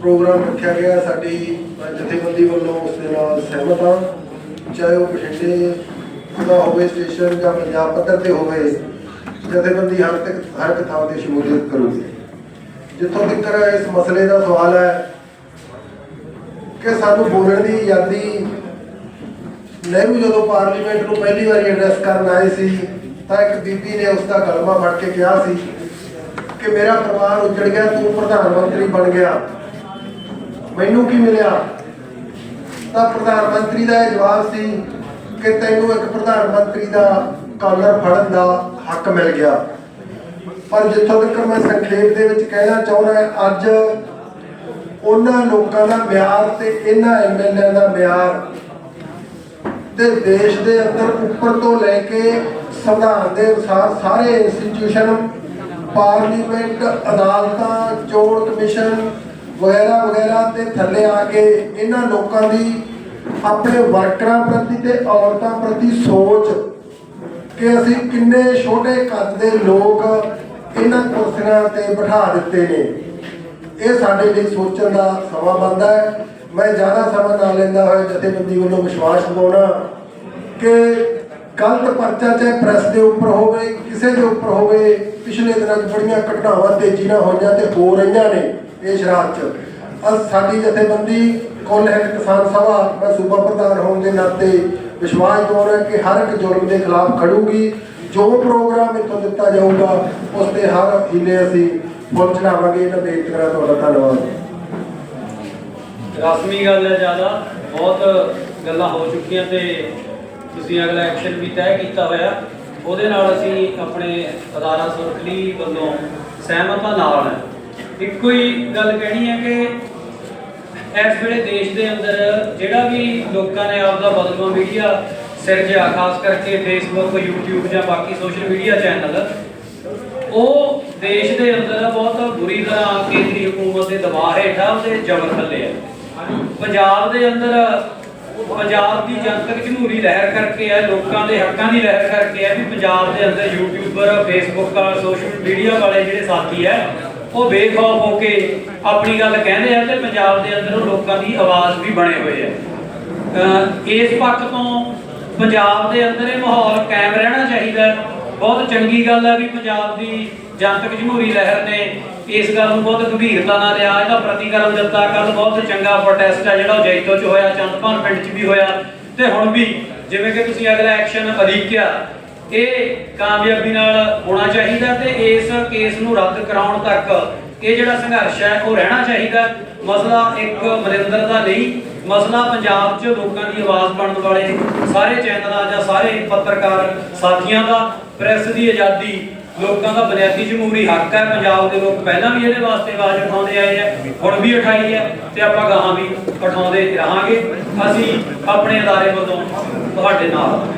Programme ਰੱਖਿਆ ਗਿਆ, ਸਾਡੀ ਜਥੇਬੰਦੀ ਵੱਲੋਂ ਉਸ ਦੇ ਨਾਲ ਸਹਿਮਤ ਹਾਂ। ਚਾਹੇ ਉਹ ਬਠਿੰਡੇ ਦਾ ਹੋਵੇ, ਸਟੇਸ਼ਨ ਜਾਂ ਪੰਜਾਬ ਪੱਧਰ ਤੇ ਹੋਵੇ, ਜਥੇਬੰਦੀ ਹਰ ਤੱਕ ਹਰ ਇੱਕ ਥਾਂ ਤੇ ਸ਼ਮੂਲੀਅਤ ਕਰੂਗੀ। ਜਿੱਥੋਂ ਤੱਕ ਇਸ ਮਸਲੇ ਦਾ ਸਵਾਲ ਹੈ ਕਿ ਸਾਨੂੰ ਬੋਲਣ ਦੀ ਆਜ਼ਾਦੀ ਨਹਿਰੂ ਜਦੋਂ ਪਾਰਲੀਮੈਂਟ ਨੂੰ ਪਹਿਲੀ ਵਾਰੀ ਐਡਰੈਸ ਕਰਨ ਆਏ ਸੀ, ਤਾਂ ਇੱਕ ਬੀਬੀ ਨੇ ਉਸ ਦਾ ਕਲਮਾ ਫੜ ਕੇ ਕਿਹਾ ਸੀ ਕਿ ਮੇਰਾ ਪਰਿਵਾਰ ਉੱਜੜ ਗਿਆ, ਤੂੰ ਪ੍ਰਧਾਨ ਮੰਤਰੀ ਬਣ ਗਿਆ। ਮੈਨੂੰ ਕੀ ਮਿਲਿਆ? ਤਾਂ ਪ੍ਰਧਾਨ ਮੰਤਰੀ ਦਾ ਇਹ ਜਵਾਬ ਸੀ ਕਿ ਤੈਨੂੰ ਇੱਕ ਪ੍ਰਧਾਨ ਮੰਤਰੀ ਦਾ ਕਾਲਰ ਫੜਨ ਦਾ ਹੱਕ ਮਿਲ ਗਿਆ। ਪਰ ਜਿੱਥੋਂ ਤੱਕ ਮੈਂ ਸੰਖੇਪ ਦੇ ਵਿੱਚ ਕਹਿਣਾ ਚਾਹੁੰਦਾ ਅੱਜ ਉਹਨਾਂ ਲੋਕਾਂ ਦਾ ਮਿਆਰ ਤੇ ਇਹਨਾਂ ਐਮਐਲਏ ਦਾ ਮਿਆਰ ਤੇ ਦੇਸ਼ ਦੇ ਅੰਦਰ ਉੱਪਰ ਤੋਂ ਲੈ ਕੇ ਸੰਵਿਧਾਨ ਦੇ ਅਨੁਸਾਰ ਸਾਰੇ ਇੰਸਟੀਟਿਊਸ਼ਨ ਪਾਰਲੀਮੈਂਟ ਅਦਾਲਤਾਂ, ਚੋਣ ਕਮਿਸ਼ਨ ਵਗੈਰਾ ਵਗੈਰਾ ਤੇ ਥੱਲੇ ਆ ਕੇ ਇਹਨਾਂ ਲੋਕਾਂ ਦੀ ਆਪਣੇ ਵਰਕਰਾਂ ਪ੍ਰਤੀ ਤੇ ਔਰਤਾਂ ਪ੍ਰਤੀ ਸੋਚ ਕਿ ਅਸੀਂ ਕਿੰਨੇ ਛੋਟੇ ਕੱਦ ਦੇ ਲੋਕ ਇਹਨਾਂ ਕੁਰਸੀਆਂ ਤੇ ਬਿਠਾ ਦਿੱਤੇ ਨੇ। ਇਹ ਸਾਡੇ ਲਈ ਸੋਚਣ ਦਾ ਸਮਾਂ ਬਣਦਾ ਹੈ। ਮੈਂ ਜ਼ਿਆਦਾ ਸਮਾਂ ਨਾ ਲੈਂਦਾ ਹੋਇਆ ਜਥੇਬੰਦੀ ਵੱਲੋਂ ਵਿਸ਼ਵਾਸ ਦਿਵਾਉਣਾ ਕਿ ਗਲਤ ਪਰਚਾ ਚਾਹੇ ਪ੍ਰੈਸ ਦੇ ਉੱਪਰ ਹੋਵੇ, ਕਿਸੇ ਦੇ ਉੱਪਰ ਹੋਵੇ, ਪਿਛਲੇ ਦਿਨਾਂ 'ਚ ਬੜੀਆਂ ਘਟਨਾਵਾਂ ਤੇਜ਼ੀ ਨਾਲ ਹੋਈਆਂ ਤੇ ਹੋ ਰਹੀਆਂ ਨੇ। ਇਹ ਸ਼ਰਾਬ 'ਚ। ਅਸ ਸਾਡੀ ਜਥੇਬੰਦੀ, ਕੁੱਲ ਹਿੰਦ ਕਿਸਾਨ ਸਭਾ, ਮੈਂ ਸੂਬਾ ਪ੍ਰਧਾਨ ਹੋਣ ਦੇ ਨਾਤੇ ਵਿਸ਼ਵਾਸ ਦਿਵਾਉਣਾ ਕਿ ਹਰ ਇੱਕ ਜ਼ੁਲਮ ਦੇ ਖਿਲਾਫ ਖੜੂਗੀ। ਜੋ ਪ੍ਰੋਗਰਾਮ ਇੱਥੋਂ ਦਿੱਤਾ ਜਾਊਗਾ, ਉਸ ਤੇ ਹਰ ਹੀਲੇ ਅਸੀਂ ਫੁੱਲ ਚੜਾਵਾਂਗੇ ਇਹਨਾਂ ਬੇਨਤੀ ਕਰਾਂ ਤੁਹਾਡਾ ਧੰਨਵਾਦ। ਰਸਮੀ ਗੱਲ ਹੈ ਜ਼ਿਆਦਾ। ਬਹੁਤ ਗੱਲਾਂ ਹੋ ਚੁੱਕੀਆਂ ਤੇ ਤੁਸੀਂ ਅਗਲਾ ਐਕਸ਼ਨ ਵੀ ਤੈਅ ਕੀਤਾ ਹੋਇਆ। ਉਹਦੇ ਨਾਲ ਅਸੀਂ ਆਪਣੇ ਅਦਾਰਾ ਸੁਰਖਲੀ ਵੱਲੋਂ ਸਹਿਮਤਾਂ ਨਾਲ ਇੱਕੋ ਹੀ ਗੱਲ ਕਹਿਣੀ ਹੈ ਕਿ ਇਸ ਵੇਲੇ ਦੇਸ਼ ਦੇ ਅੰਦਰ ਜਿਹੜਾ ਵੀ ਲੋਕਾਂ ਨੇ ਆਪਦਾ ਬਦਲਵਾ ਮੀਡੀਆ ਸਿਰਜਿਆ ਖਾਸ ਕਰਕੇ ਫੇਸਬੁੱਕ YouTube ਜਾਂ ਬਾਕੀ ਸੋਸ਼ਲ ਮੀਡੀਆ ਚੈਨਲ ਉਹ ਦੇਸ਼ ਦੇ ਅੰਦਰ ਬਹੁਤ ਬੁਰੀ ਤਰ੍ਹਾਂ ਕੇਂਦਰੀ ਹਕੂਮਤ ਦੇ ਦਬਾਅ ਹੇਠਾਂ ਉਹਦੇ ਜ਼ਬਰ ਥੱਲੇ ਹੈ ਪੰਜਾਬ ਦੇ ਅੰਦਰ ਪੰਜਾਬ ਦੀ ਜਨਤਕ ਜਮਹੂਰੀ ਲਹਿਰ ਕਰਕੇ ਹੈ ਲੋਕਾਂ ਦੇ ਹੱਕਾਂ ਦੀ ਲਹਿਰ ਕਰਕੇ ਹੈ ਵੀ ਪੰਜਾਬ ਦੇ ਅੰਦਰ ਯੂਟਿਊਬਰ ਫੇਸਬੁੱਕ ਸੋਸ਼ਲ ਮੀਡੀਆ ਵਾਲੇ ਜਿਹੜੇ ਸਾਥੀ ਹੈ ਉਹ ਬੇਖੌਫ ਹੋ ਕੇ ਆਪਣੀ ਗੱਲ ਕਹਿੰਦੇ ਆ ਤੇ ਪੰਜਾਬ ਦੇ ਅੰਦਰ ਲੋਕਾਂ ਦੀ ਆਵਾਜ਼ ਵੀ ਬਣੇ ਹੋਏ ਆ। ਇਸ ਪੱਖ ਤੋਂ ਪੰਜਾਬ ਦੇ ਅੰਦਰ ਇਹ ਮਾਹੌਲ ਕਾਇਮ ਰਹਿਣਾ ਚਾਹੀਦਾ ਬਹੁਤ ਚੰਗੀ ਗੱਲ ਹੈ ਵੀ ਪੰਜਾਬ ਦੀ ਜਨਤਕ ਜਮਹੂਰੀ ਲਹਿਰ ਨੇ ਇਸ ਗੱਲ ਨੂੰ ਬਹੁਤ ਗੰਭੀਰਤਾ ਨਾਲ ਲਿਆ। ਇਹਦਾ ਪ੍ਰਤੀਕਰਮ ਦਿੱਤਾ। ਕੱਲ ਬਹੁਤ ਚੰਗਾ ਪ੍ਰੋਟੈਸਟ ਹੈ ਜਿਹੜਾ ਜੈਤੋ 'ਚ ਹੋਇਆ ਚੰਦਪਾਨ ਪਿੰਡ 'ਚ ਵੀ ਹੋਇਆ। ਤੇ ਹੁਣ ਵੀ ਜਿਵੇਂ ਕਿ ਤੁਸੀਂ ਅਗਲਾ ਐਕਸ਼ਨ ਅਲੀਕਿਆ ਇਹ ਕਾਮਯਾਬੀ ਨਾਲ ਹੋਣਾ ਚਾਹੀਦਾ ਤੇ ਇਸ ਕੇਸ ਨੂੰ ਰੱਦ ਕਰਾਉਣ ਤੱਕ ਇਹ ਜਿਹੜਾ ਸੰਘਰਸ਼ ਹੈ, ਉਹ ਰਹਿਣਾ ਚਾਹੀਦਾ। ਮਸਲਾ ਇੱਕ ਮਨਿੰਦਰ ਦਾ ਨਹੀਂ, ਮਸਲਾ ਪੰਜਾਬ 'ਚ ਲੋਕਾਂ ਦੀ ਆਵਾਜ਼ ਬਣਨ ਵਾਲੇ ਸਾਰੇ ਚੈਨਲਾਂ ਜਾਂ ਸਾਰੇ ਪੱਤਰਕਾਰ ਸਾਥੀਆਂ ਦਾ, ਪ੍ਰੈਸ ਦੀ ਆਜ਼ਾਦੀ, ਲੋਕਾਂ ਦਾ ਬੁਨਿਆਦੀ ਜਮਹੂਰੀ ਹੱਕ ਹੈ। ਪੰਜਾਬ ਦੇ ਲੋਕ ਪਹਿਲਾਂ ਵੀ ਇਹਦੇ ਵਾਸਤੇ ਆਵਾਜ਼ ਉਠਾਉਂਦੇ ਆਏ ਆ ਹੁਣ ਵੀ ਉਠਾਈ ਹੈ ਤੇ ਆਪਾਂ ਗਾਹਾਂ ਵੀ ਉਠਾਉਂਦੇ ਰਹਾਂਗੇ। ਅਸੀਂ ਆਪਣੇ ਅਦਾਰੇ ਵੱਲੋਂ ਤੁਹਾਡੇ ਨਾਲ